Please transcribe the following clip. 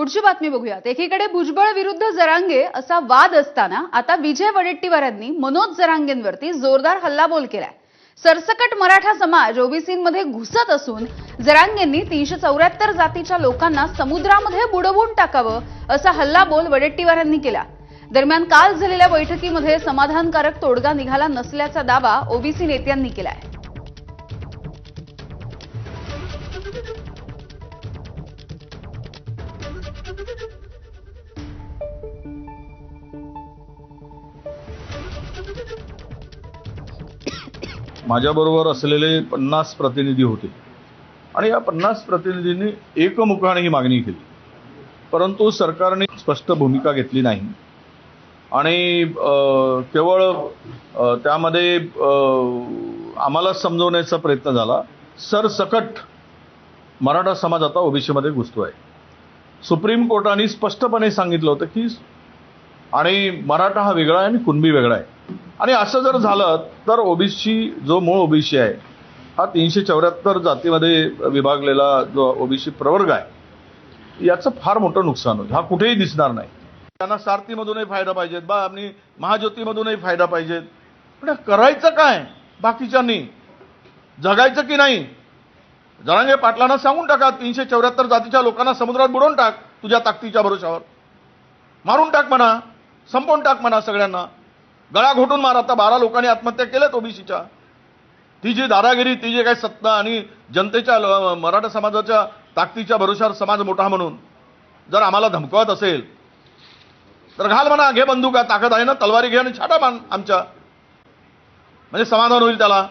पुढची बातमी बघूयात. एकीकडे भुजबळ विरुद्ध जरांगे असा वाद असताना आता विजय वडेट्टीवारांनी मनोज जरांगेंवरती जोरदार हल्लाबोल केलाय. सरसकट मराठा समाज ओबीसीमध्ये घुसत असून जरांगेंनी तीनशे चौऱ्याहत्तर जातीच्या लोकांना समुद्रामध्ये बुडवून टाकावं असा हल्लाबोल वडेट्टीवारांनी केला. दरम्यान काल झालेल्या बैठकीमध्ये समाधानकारक तोडगा निघाला नसल्याचा दावा ओबीसी नेत्यांनी केलाय. माझ्याबरोबर असलेले पन्नास प्रतिनिधी होते. आणि या पन्नास प्रतिनिधींनी एकमुखाने ही मागणी केली. परंतु सरकारने स्पष्ट भूमिका घेतली नाही. आणि केवळ त्यामध्ये आम्हाला समजवण्याचा प्रयत्न झाला. सरसकट मराठा समाज आता ओबीसीमध्ये घुसतो आहे सुप्रीम कोर्टाने स्पष्टपणे सांगितलं होतं की आणि मराठा हा वेगळा आहे आणि कुणबी वेगळा आहे. आणि असं जर झालं तर ओबीसी जो मूळ ओबीसी आहे हा तीनशे चौऱ्याहत्तर जातीमध्ये विभागलेला जो ओबीसी प्रवर्ग आहे याचं फार मोठं नुकसान होईल. हा कुठेही दिसणार नाही. त्यांना सारथीमधूनही फायदा पाहिजेत. बा आणि महाज्योतीमधूनही फायदा पाहिजेत. पण करायचं काय? बाकीच्यांनी? जगायचं की नाही? जरांगे पाटलांना सांगून टाका तीनशे चौऱ्याहत्तर जातीच्या लोकांना समुद्रात बुडवून टाक तुझ्या ताकदीच्या भरोशावर. मारून टाक म्हणा संपवून टाक म्हणा सगळ्यांना. गळा घोटून मार. आता बारा लोकांनी आत्महत्या केल्यात ओबीसीच्या. ती जी दादागिरी ती जी काही सत्ता आणि जनतेच्या ल- मराठा समाजाच्या ताकदीच्या भरोशावर समाज मोठा म्हणून जर आम्हाला धमकवत असेल तर घाल म्हणा घे बंदुका ताकद आहे ना तलवारी घे आणि छाटा मान आमच्या. म्हणजे समाधान होईल त्याला.